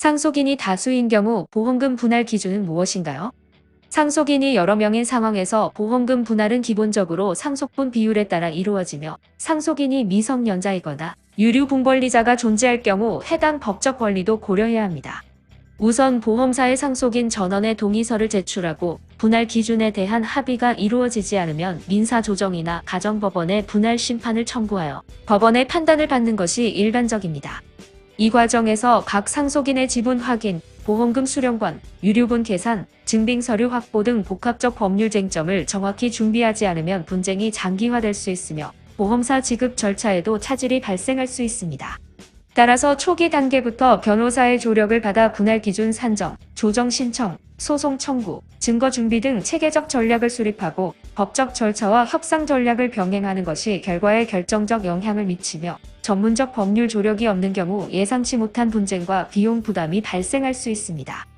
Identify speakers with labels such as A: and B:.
A: 상속인이 다수인 경우 보험금 분할 기준은 무엇인가요? 상속인이 여러 명인 상황에서 보험금 분할은 기본적으로 상속분 비율에 따라 이루어지며 상속인이 미성년자이거나 유류분권리자가 존재할 경우 해당 법적 권리도 고려해야 합니다. 우선 보험사의 상속인 전원의 동의서를 제출하고 분할 기준에 대한 합의가 이루어지지 않으면 민사조정이나 가정법원에 분할 심판을 청구하여 법원의 판단을 받는 것이 일반적입니다. 이 과정에서 각 상속인의 지분 확인, 보험금 수령권, 유류분 계산, 증빙 서류 확보 등 복합적 법률 쟁점을 정확히 준비하지 않으면 분쟁이 장기화될 수 있으며 보험사 지급 절차에도 차질이 발생할 수 있습니다. 따라서 초기 단계부터 변호사의 조력을 받아 분할 기준 산정, 조정 신청, 소송 청구, 증거 준비 등 체계적 전략을 수립하고 법적 절차와 협상 전략을 병행하는 것이 결과에 결정적 영향을 미치며 전문적 법률 조력이 없는 경우 예상치 못한 분쟁과 비용 부담이 발생할 수 있습니다.